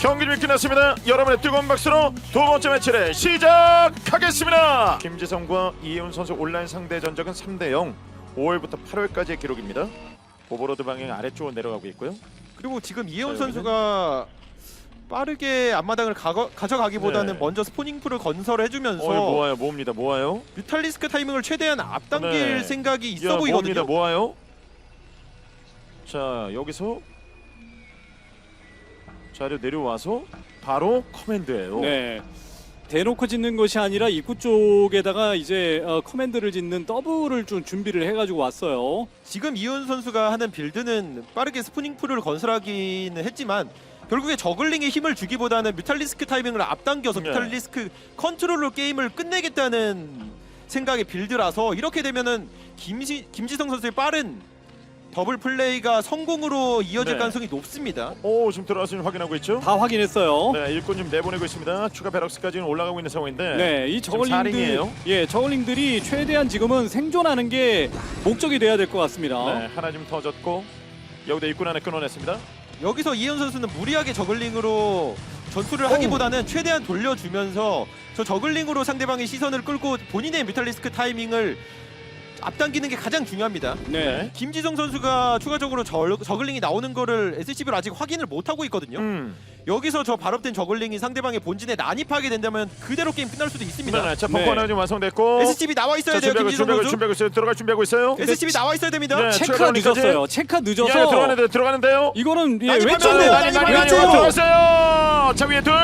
경기 좀 끝났습니다. 여러분의 뜨거운 박수로 두 번째 매치를 시작하겠습니다. 김지성과 이혜훈 선수 온라인 상대 전적은 3대 0. 5월부터 8월까지의 기록입니다. 오버로드 방향 아래쪽으로 내려가고 있고요. 그리고 지금 이혜원 자, 선수가 빠르게 앞마당을 가져가기보다는 네. 먼저 스포닝풀을 건설해주면서 어, 모아요, 모읍니다, 모아요. 뮤탈리스크 타이밍을 최대한 앞당길 네. 생각이 있어 야, 보이거든요. 모읍니다, 모아요. 자, 여기서 자료 내려와서 바로 커맨드예요. 네. 대놓고 짓는 것이 아니라 입구 쪽에다가 이제 어, 커맨드를 짓는 더블을 좀 준비를 해가지고 왔어요. 지금 이혜원 선수가 하는 빌드는 빠르게 스포닝풀을 건설하기는 했지만 결국에 저글링에 힘을 주기보다는 뮤탈리스크 타이밍을 앞당겨서 네. 뮤탈리스크 컨트롤로 게임을 끝내겠다는 생각의 빌드라서 이렇게 되면은 김시, 김지성 선수의 빠른 더블 플레이가 성공으로 이어질 네. 가능성이 높습니다. 오, 지금 들어와서 확인하고 있죠? 다 확인했어요. 네, 일꾼 좀 내보내고 있습니다. 추가 베럭스까지는 올라가고 있는 상황인데. 네, 이 지금 저글링들, 사링이에요? 예, 저글링들이 최대한 지금은 생존하는 게 목적이 돼야 될 것 같습니다. 네, 하나 좀 터졌고 여기다 일꾼 하나 끊어냈습니다. 여기서 이혜원 선수는 무리하게 저글링으로 전투를 하기보다는 최대한 돌려주면서 저 저글링으로 상대방의 시선을 끌고 본인의 뮤탈리스크 타이밍을 앞당기는 게 가장 중요합니다. 네. 김지성 선수가 추가적으로 저, 저글링이 나오는 거를 SCB로 아직 확인을 못 하고 있거든요. 음. 여기서 저 발업된 저글링이 상대방의 본진에 난입하게 된다면 그대로 게임 끝날 수도 있습니다. 네, 네. 자, 네. 벙커 하나 좀 완성됐고. SCB 나와 있어야 자, 돼요, 준비하고 김지성 준비하고 선수. 준비하고 있어요. 들어갈 준비하고 있어요. SCB 나와 있어야 됩니다. 네. 추가로까지? 늦었어요. 체크가 예, 늦어서 들어가는데 들어가는데요. 이거는 예, 왼쪽으로 왼쪽으로. 들어갔어요. 자, 위에 둘.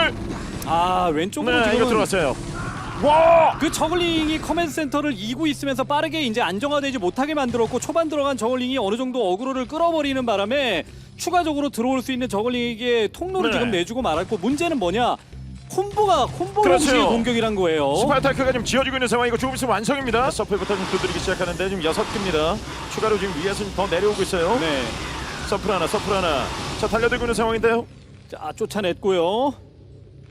아 왼쪽으로 네, 이거 지금 들어갔어요. 와! 그 저글링이 커맨드 센터를 이고 있으면서 빠르게 이제 안정화되지 못하게 만들었고 초반 들어간 저글링이 어느 정도 어그로를 끌어버리는 바람에 추가적으로 들어올 수 있는 저글링에게 통로를 네. 지금 내주고 말았고 문제는 뭐냐 콤보가 콤보 그렇죠. 형식의 공격이란 거예요. 스파이타크가 지금 지어지고 있는 상황이고 조금 있으면 완성입니다. 서플부터 좀 두드리기 시작하는데 지금 여섯 개입니다. 추가로 지금 위에서 좀더 내려오고 있어요. 네, 서플 하나, 서플 하나. 자, 달려들고 있는 상황인데요. 자 쫓아냈고요.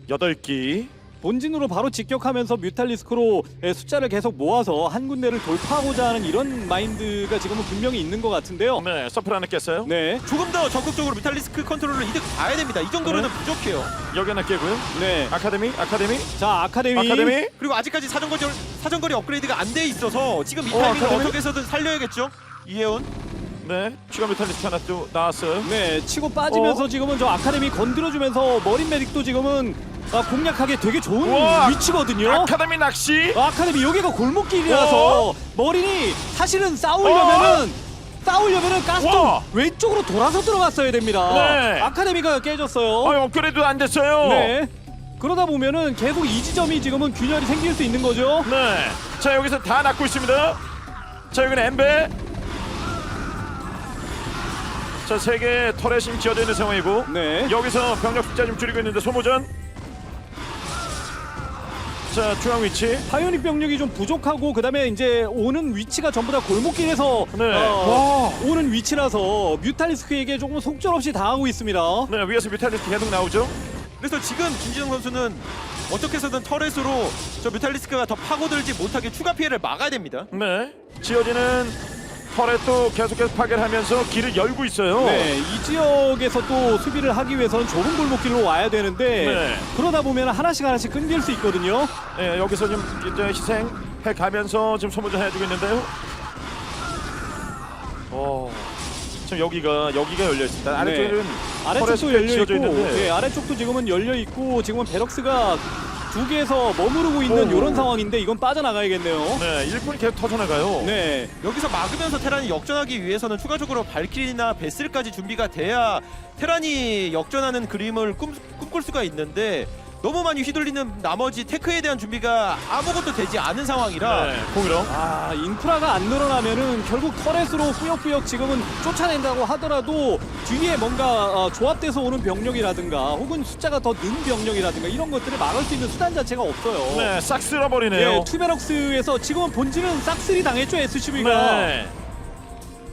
여덟 기. 본진으로 바로 직격하면서 뮤탈리스크로 예, 숫자를 계속 모아서 한 군데를 돌파하고자 하는 이런 마인드가 지금은 분명히 있는 것 같은데요. 네, 서플 하나 깼어요. 네, 조금 더 적극적으로 뮤탈리스크 컨트롤을 이득 봐야 됩니다. 이 정도로는 부족해요. 여기 하나 깨고요. 네. 아카데미, 아카데미, 자 아카데미. 아카데미. 그리고 아직까지 사정거리, 사정거리 업그레이드가 안 돼 있어서 지금 이 어, 타이밍을 아카데미? 어떻게 해서든 살려야겠죠. 이혜원. 네, 추가 메탈리스트 하나 또 나왔어요. 네, 치고 빠지면서 어? 지금은 저 아카데미 건드려주면서 머린 메딕도 지금은 아, 공략하기 되게 좋은 우와, 위치거든요. 아카데미 낚시. 아, 카데미 여기가 골목길이라서 머린이 사실은 싸우려면은 싸우려면은 가스통 와. 왼쪽으로 돌아서 들어갔어야 됩니다. 네. 아카데미가 깨졌어요. 아, 업그레이드 안 됐어요. 네. 그러다 보면은 계속 이 지점이 지금은 균열이 생길 수 있는 거죠. 네. 자, 여기서 다 낚고 있습니다. 자, 여기는 엠베. 자, 세 개의 터렛이 지어져 있는 상황이고. 네. 여기서 병력 숫자 좀 줄이고 있는데 소모전. 자, 중앙 위치. 파이오닉 병력이 좀 부족하고 그다음에 이제 오는 위치가 전부 다 골목길에서 네. 어, 오는 위치라서 뮤탈리스크에게 조금 속절없이 당하고 있습니다. 네, 위에서 뮤탈리스트 계속 나오죠. 그래서 지금 김지성 선수는 어떻게 해서든 터렛으로 저 뮤탈리스크가 더 파고들지 못하게 추가 피해를 막아야 됩니다. 네. 지어지는 터렛도 계속해서 파괴하면서 길을 열고 있어요. 네, 이 지역에서 또 수비를 하기 위해서는 좁은 골목길로 와야 되는데 네. 그러다 보면 하나씩 하나씩 끊길 수 있거든요. 네, 여기서 좀 이제 희생해 가면서 지금 소모전 해주고 있는데요. 어, 지금 여기가 여기가 열려 있습니다. 아래쪽은 네. 아래쪽도 터렛이 열려 지어져 있고, 있는데. 네, 아래쪽도 지금은 열려 있고 지금은 베럭스가 두 개에서 머무르고 있는 오. 이런 상황인데 이건 빠져나가야겠네요. 네, 일꾼이 계속 터져나가요. 네, 여기서 막으면서 테란이 역전하기 위해서는 추가적으로 발키리나 베슬까지 준비가 돼야 테란이 역전하는 그림을 꿈, 꿈꿀 수가 있는데 너무 많이 휘둘리는 나머지 테크에 대한 준비가 아무것도 되지 않은 상황이라 네. 아 인프라가 안 늘어나면은 결국 터렛으로 꾸역꾸역 지금은 쫓아낸다고 하더라도 뒤에 뭔가 어, 조합돼서 오는 병력이라든가 혹은 숫자가 더 는 병력이라든가 이런 것들을 막을 수 있는 수단 자체가 없어요. 네, 싹 쓸어버리네요. 예, 투베럭스에서 지금은 본질은 싹쓸이 당했죠 SCV가. 네.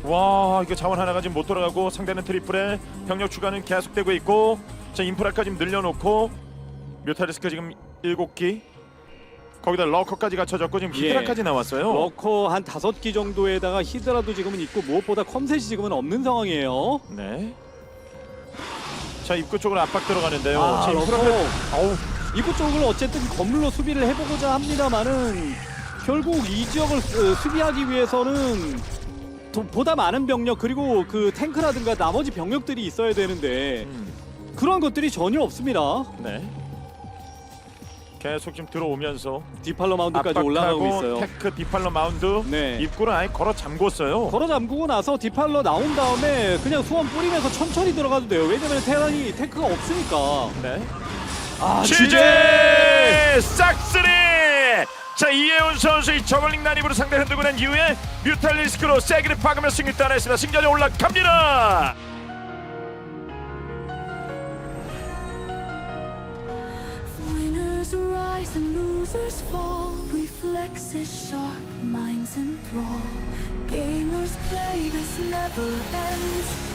와, 이거 자원 하나가 지금 못 돌아가고 상대는 트리플에 병력 추가는 계속되고 있고, 자 인프라까지 좀 늘려놓고 뮤타리스크 지금 일곱 기. 거기다 러커까지 갖춰졌고 지금 예. 히드라까지 나왔어요. 러커 한 다섯 기 정도에다가 히드라도 지금은 있고 무엇보다 컴셋이 지금은 없는 상황이에요. 네. 자 입구 쪽으로 압박 들어가는데요. 아, 자, 러커. 어우 입구 쪽을 어쨌든 건물로 수비를 해보고자 합니다만은 결국 이 지역을 어, 수비하기 위해서는 더- 보다 많은 병력 그리고 그 탱크라든가 나머지 병력들이 있어야 되는데 음, 그런 것들이 전혀 없습니다. 네. 계속 지금 들어오면서 디팔러 마운드까지 올라가고 압박하고 있어요. 테크 디팔러 마운드 네. 입구를 아예 걸어 잠궜어요. 걸어 잠그고 나서 디팔러 나온 다음에 그냥 수원 뿌리면서 천천히 들어가도 돼요. 왜냐면 테란이 테크가 없으니까. 네. 아, 취재 싹쓸이 자 이혜훈 선수 이 저글링 난입으로 상대 흔들고 난 이후에 뮤탈리스크로 세기를 박으며 승리 따냈습니다 승자전 올라갑니다 losers fall. Reflexes sharp, minds enthrall. Gamers play, this never ends.